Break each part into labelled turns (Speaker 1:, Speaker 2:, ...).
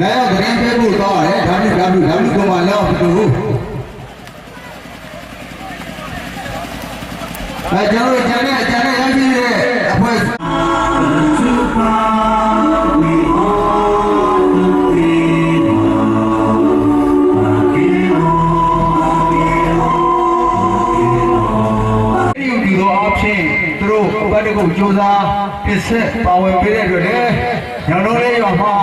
Speaker 1: သတင်းပေးဖို့တော့ရတယ်ဒါနဲ့ဒါမျိုးဒါမျိုးတော့မလောက်ဘူးအဲကျွန်တော်တို့ကျန်တဲ့ကျန်တဲ့ရရှိတဲ့အဖွဲ့ဒီဒီလိုအဖြစ်သူတို့ဘတ်တကုတ်စူးစမ်းပစ်ဆက်ပါဝင်ပေးတဲ့အတွက်လည်းညောင်တော်လေးရောမှာ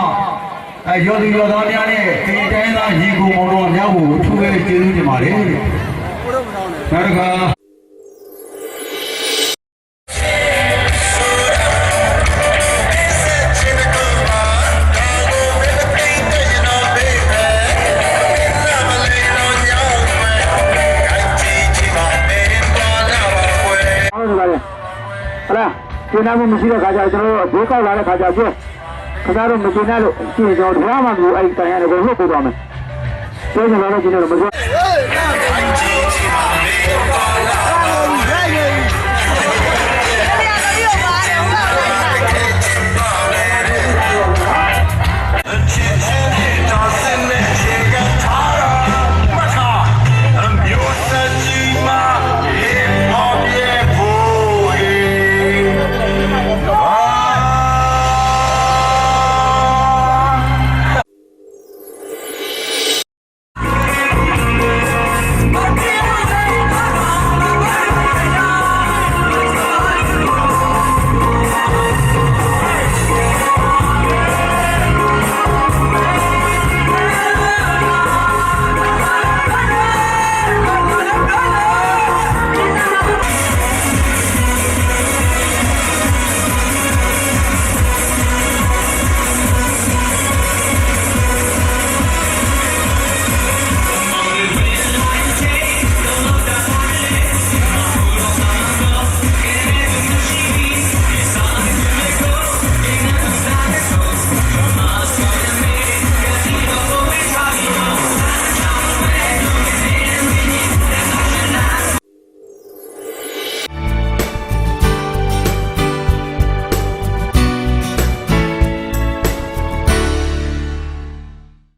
Speaker 1: အဲရောသူရောသားများနဲ့ဒီတိုင်းသားညီကိုမောင်တော်များကိုထူးပဲကျေးဇူးတင်ပါတယ်နောက်တစ်ခါ
Speaker 2: ဟုတ်ကဲ့ပါလေဟလာကျင်းနာမှုမရှိတဲ့ခါကျကျွန်တော်တို့ဘိုးကောက်လာတဲ့ခါကျကျ ခင်ဗျားတို့မကျင်းနာလို့ရှိရင်ကျွန်တော်ဒရာမှမလို့အဲ့တိုင်ရတယ်ကိုလှုပ်ပို့သွားမယ်ပြောချင်တော့ကျွန်တော်တို့မပြော